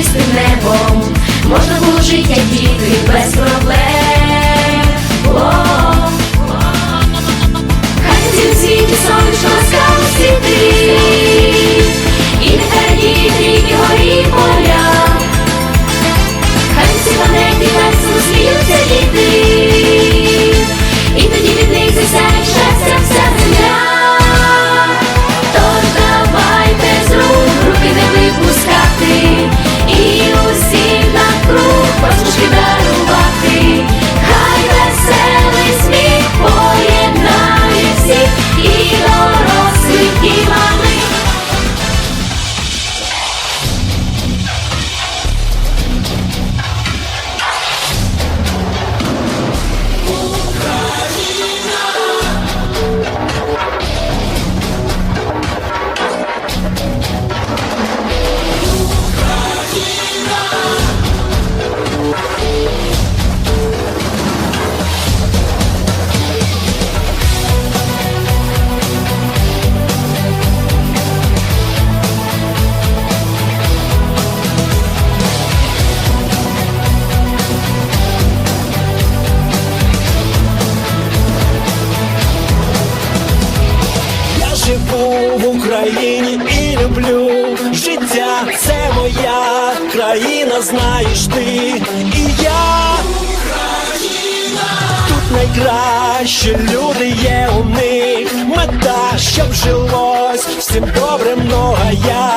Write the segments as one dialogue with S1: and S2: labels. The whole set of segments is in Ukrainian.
S1: чистим небом, можна було жити, як діти, без проблем.
S2: Щоб жилось всім добре много літа.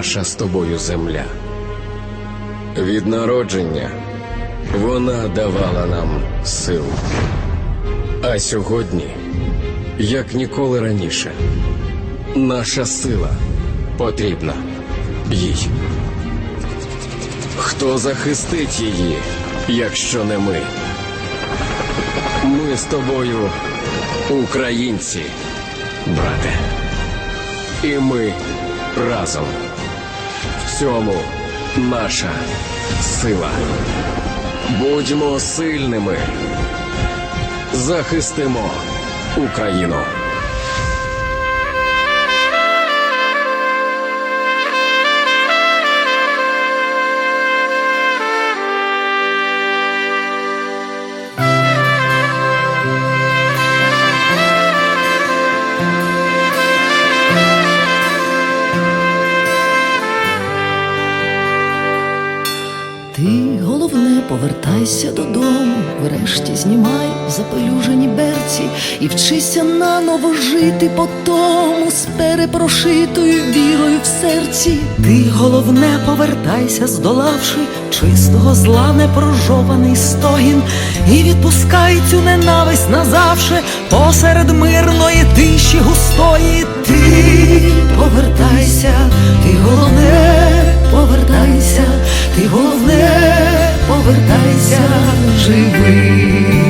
S3: Наша з тобою земля. Від народження вона давала нам силу. А сьогодні, як ніколи раніше, наша сила потрібна їй. Хто захистить її, якщо не ми? Ми з тобою українці, брате. І ми разом. Цьому наша сила. Будьмо сильними. Захистимо Україну.
S4: Жити по тому з перепрошитою вірою в серці. Ти головне повертайся, здолавши чистого зла непрожований стогін, і відпускай цю ненависть назавше посеред мирної тиші густої. Ти повертайся, ти головне повертайся, ти головне повертайся живий.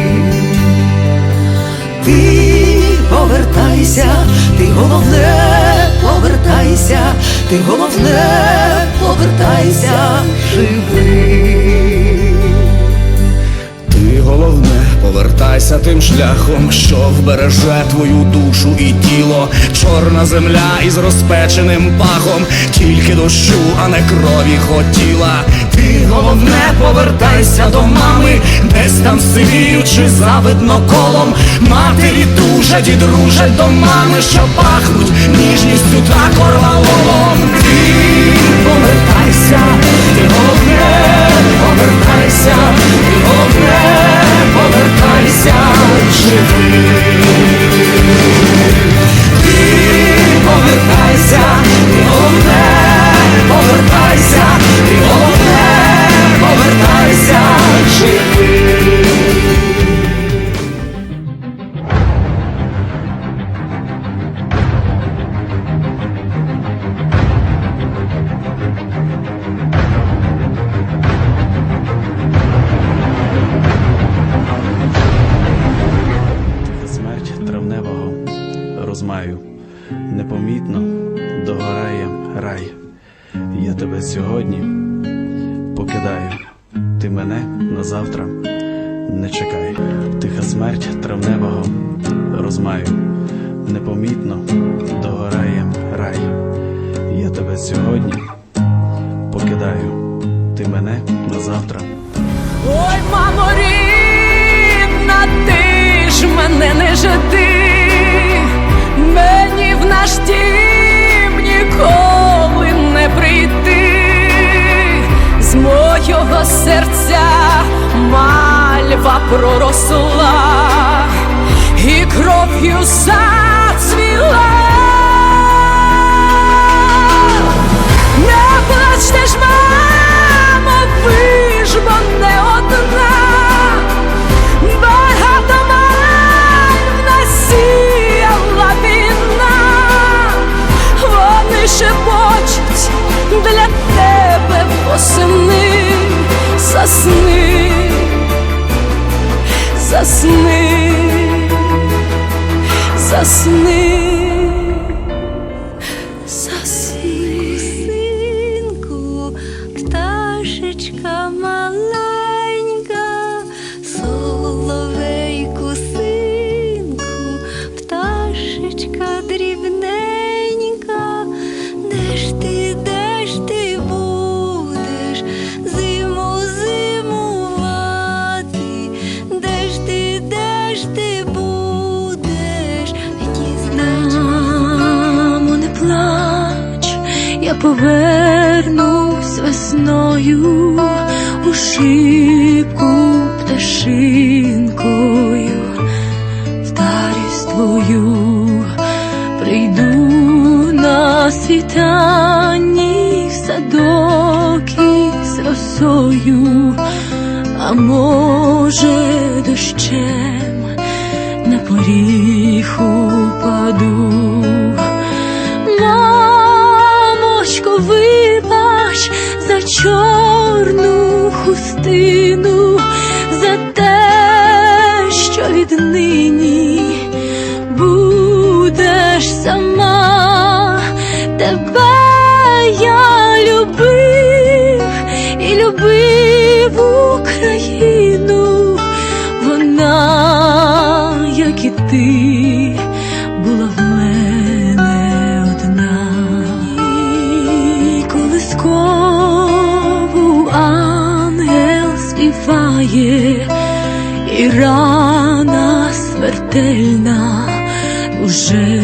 S4: Повертайся, ти головне повертайся, ти головне повертайся. Живи,
S2: Ти головне
S4: Повертайся тим шляхом, що вбереже твою душу і тіло, чорна земля із розпеченим пахом, тільки дощу, а не крові хотіла. Ти головне повертайся до мами, десь там сивіючи завидно колом. Матері тужать і дружать до мами, що пахнуть ніжністю та корвалолом. Ти повертайся, ти головне, повертайся, ти головне, повертайся, живий. Ти повертайся, ти головне, повертайся, ти головне, повертайся, живий.
S5: На завтра не чекай. Тиха смерть травневого розмаю непомітно догорає рай. Я тебе сьогодні покидаю, ти мене на завтра.
S6: Ой, мамо рідна, ти ж мене не жди, мені в наш дім з мого серця мальва проросла і кров'ю зацвіла. Тебе восени, засни, засни, засни.
S7: Світанні в садок із росою, а може дощем на поріг упаду. Мамочко, вибач за чорну хустину, рана смертельна уже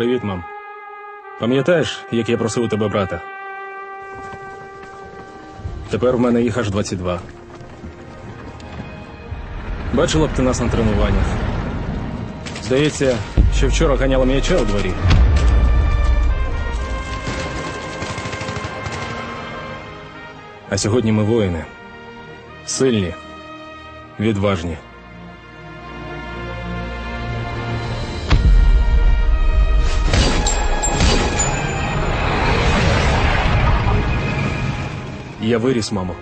S8: Привіт, мам. Пам'ятаєш, як я просив у тебе брата? Тепер в мене їх аж 22. Бачила б ти нас на тренуваннях. Здається, що вчора ганяла м'яча у дворі. А сьогодні ми воїни. Сильні, відважні. Я виріс, мамо.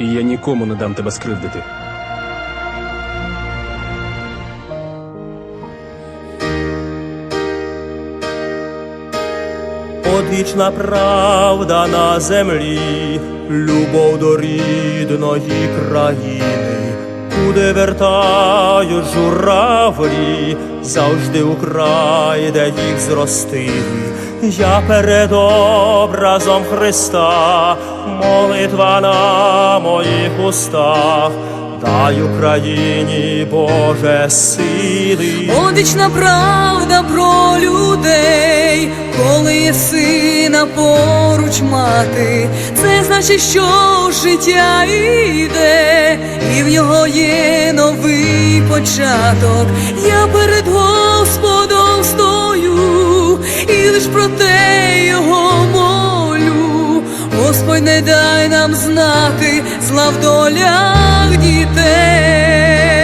S8: І я нікому не дам тебе скривдити.
S2: Одвічна правда на землі, любов до рідної країни, куди вертають журавлі, завжди у край, де їх зростили. Я перед образом Христа, молитва на моїх устах, дай Україні Боже сили.
S7: Одвічна правда про людей, коли є сина поруч мати, це значить, що життя йде, і в нього є новий початок. Я перед Господом стою, і лиш про те його молю. Господь не дай нам знати зла в долях дітей.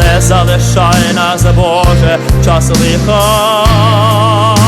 S2: Не залишай нас, Боже, час лиха.